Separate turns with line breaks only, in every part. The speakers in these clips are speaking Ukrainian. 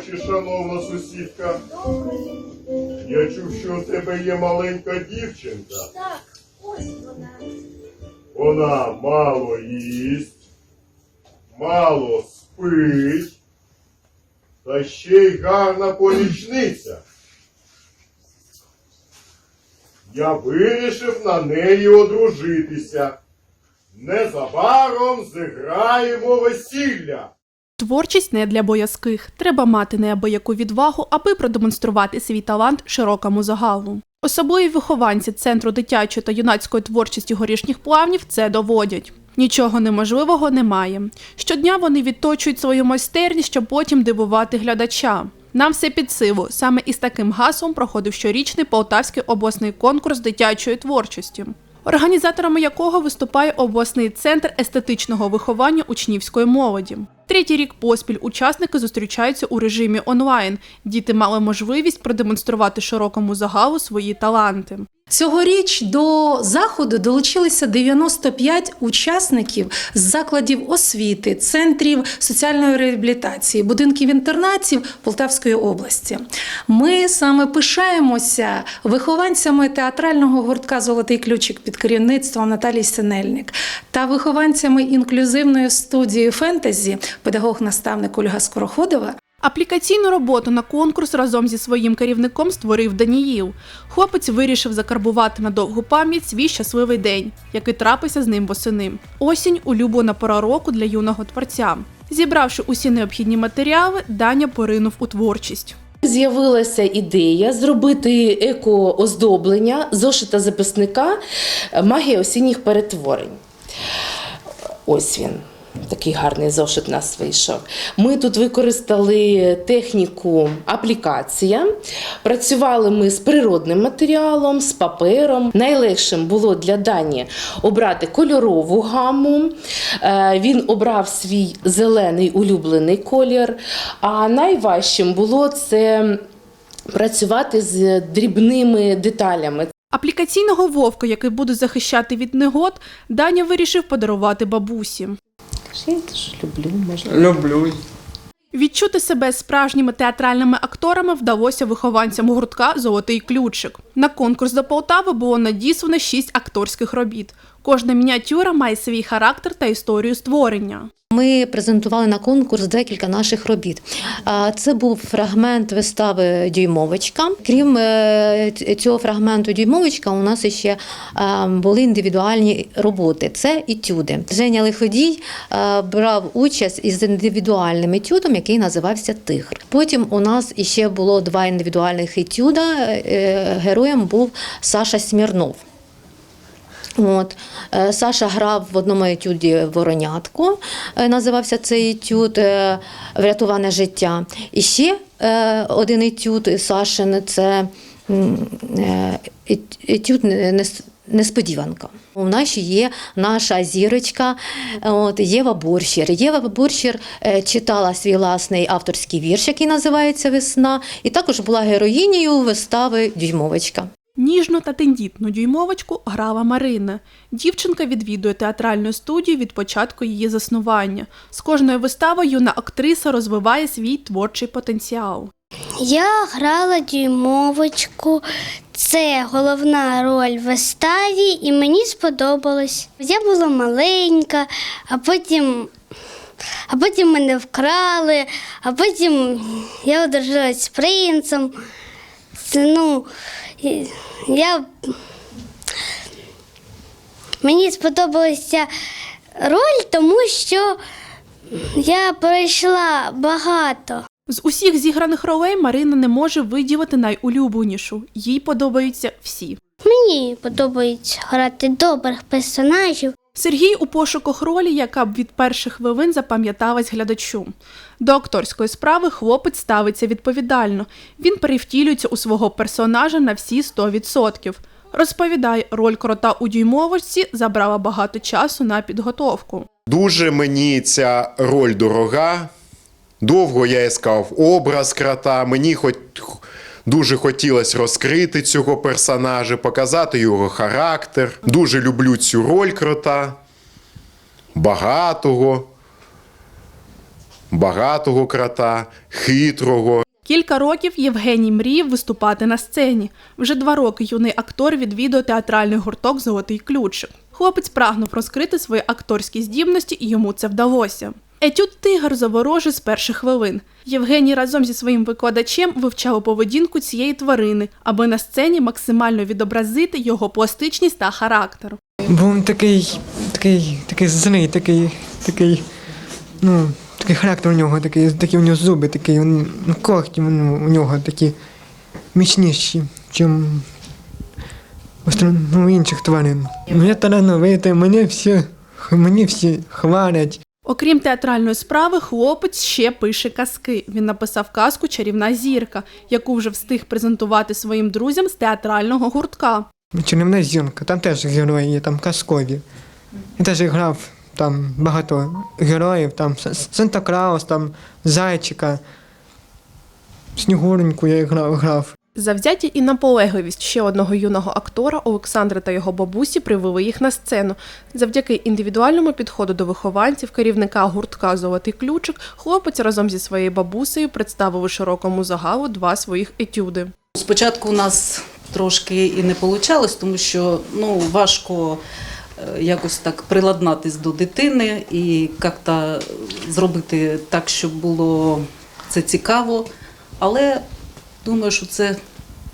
ночі, шановна сусідка. Я чув, що у тебе є маленька дівчинка.
Так, ось вона.
Вона мало їсть, мало спить, та ще й гарна помічниця. Я вирішив на неї одружитися. Незабаром зіграємо весілля.
Творчість не для боязких. Треба мати неабияку відвагу, аби продемонструвати свій талант широкому загалу. Особливі вихованці Центру дитячої та юнацької творчості горішніх плавнів це доводять. Нічого неможливого немає. Щодня вони відточують свою майстерність, щоб потім дивувати глядача. Нам все під силу. Саме із таким гаслом проходив щорічний Полтавський обласний конкурс дитячої творчості, організаторами якого виступає обласний центр естетичного виховання учнівської молоді. Третій рік поспіль учасники зустрічаються у режимі онлайн. Діти мали можливість продемонструвати широкому загалу свої таланти.
Цьогоріч до заходу долучилися 95 учасників з закладів освіти, центрів соціальної реабілітації, будинків інтернатів Полтавської області. Ми саме пишаємося вихованцями театрального гуртка Золотий ключик під керівництвом Наталії Синельник та вихованцями інклюзивної студії фентезі, педагог-наставник Ольга Скороходова.
Аплікаційну роботу на конкурс разом зі своїм керівником створив Даніїл. Хлопець вирішив закарбувати на довгу пам'ять свій щасливий день, який трапився з ним восени. Осінь улюблена пора року для юного творця. Зібравши усі необхідні матеріали, Даня поринув у творчість.
З'явилася ідея зробити еко-оздоблення зошита записника магія осінніх перетворень. Ось він. Такий гарний зошит у нас вийшов. Ми тут використали техніку аплікація. Працювали ми з природним матеріалом, з папером. Найлегшим було для Дані обрати кольорову гаму. Е, Він обрав свій зелений улюблений колір. А найважчим було це працювати з дрібними деталями.
Аплікаційного вовка, який буде захищати від негод, Даня вирішив подарувати бабусі.
Я теж люблю, можливо.
Люблю.
Відчути себе справжніми театральними акторами вдалося вихованцям гуртка Золотий ключик. На конкурс до Полтави було надіслано шість акторських робіт. Кожна мініатюра має свій характер та історію створення.
Ми презентували на конкурс декілька наших робіт. Це був фрагмент вистави Дюймовочка. Крім е, цього фрагменту Дюймовочка, у нас ще були індивідуальні роботи. Це етюди. Женя Лиходій брав участь із індивідуальним етюдом, який називався Тигр. Потім у нас іще було два індивідуальних етюда. Е, Героєм був Саша Смірнов. От. Е, Саша грав в одному етюді воронятку, е, називався цей етюд е, Врятуване життя. І ще один етюд Сашин це етюд Несподіванка. У нас є наша зірочка от, Єва Борщір. Єва Борщір е, читала свій власний авторський вірш, який називається Весна, і також була героїнею вистави Дюймовочка.
Ніжну та тендітну дюймовочку грала Марина. Дівчинка відвідує театральну студію від початку її заснування. З кожною виставою юна актриса розвиває свій творчий потенціал.
Я грала дюймовочку. Це головна роль в виставі, і мені сподобалось. Я була маленька, а потім, а потім мене вкрали, а потім я одружилась з принцем. Це, ну, я... Мені сподобалася роль, тому що я пройшла багато.
З усіх зіграних ролей Марина не може виділити найулюбленішу. Їй подобаються всі.
Мені подобається грати добрих персонажів.
Сергій у пошуках ролі, яка б від перших хвилин запам'яталась глядачу. До акторської справи хлопець ставиться відповідально. Він перевтілюється у свого персонажа на всі 100%. Розповідає, роль крота у дюймовочці забрала багато часу на підготовку.
Дуже мені ця роль дорога. Довго я іскав образ крота. Мені хоч дуже хотілося розкрити цього персонажа, показати його характер. Дуже люблю цю роль крота. Багатого. багатого крота, хитрого.
Кілька років Євгеній мріяв виступати на сцені. Вже два роки юний актор відвідує театральний гурток Золотий ключик. Хлопець прагнув розкрити свої акторські здібності, і йому це вдалося. Етюд тигр заворожив з перших хвилин. Євгеній разом зі своїм викладачем вивчав поведінку цієї тварини, аби на сцені максимально відобразити його пластичність та характер.
Він такий, такий, такий злий, такий, такий, ну, такий характер у нього, такий, такі у нього зуби, такі, він, ну, когті у нього такі міцніші, чим у інших тварин. Я талановитий, мене всі, мені всі хвалять.
Окрім театральної справи, хлопець ще пише казки. Він написав казку Чарівна зірка, яку вже встиг презентувати своїм друзям з театрального гуртка.
Чарівна зірка, там теж герої є, там казкові. Я теж грав там багато героїв, там Санта Клаус, там Зайчика, Снігуреньку я грав, грав.
Завзяття і наполегливість ще одного юного актора Олександра та його бабусі привели їх на сцену. Завдяки індивідуальному підходу до вихованців, керівника гуртка Золотий ключик, хлопець разом зі своєю бабусею представив у широкому загалу два своїх етюди.
Спочатку у нас трошки і не вийшло, тому що ну, важко е, якось так приладнатись до дитини і як-то зробити так, щоб було це цікаво. Але думаю, що це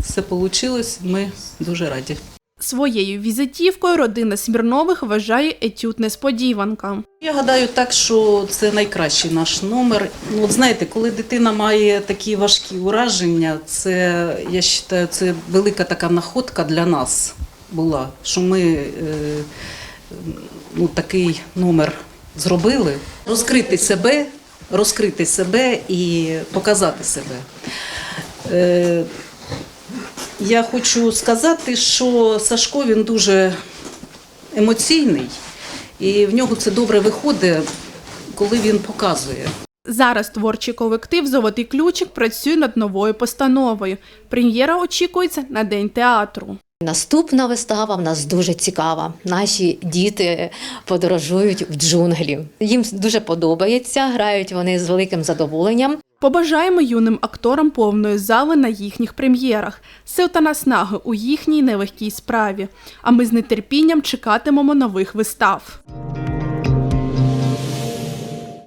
все вийшло. Ми дуже раді.
Своєю візитівкою родина Смірнових вважає етюд несподіванка.
Я гадаю так, що це найкращий наш номер. Ну, от знаєте, коли дитина має такі важкі ураження, це я вважаю, це велика така находка для нас була, що ми е, ну, такий номер зробили. Розкрити себе, розкрити себе і показати себе. Я хочу сказати, що Сашко він дуже емоційний, і в нього це добре виходить, коли він показує.
Зараз творчий колектив Золотий ключик працює над новою постановою. Прем'єра очікується на день театру.
Наступна вистава в нас дуже цікава. Наші діти подорожують в джунглі. Їм дуже подобається, грають вони з великим задоволенням.
Побажаємо юним акторам повної зали на їхніх прем'єрах, сил та наснаги у їхній нелегкій справі. А ми з нетерпінням чекатимемо нових вистав.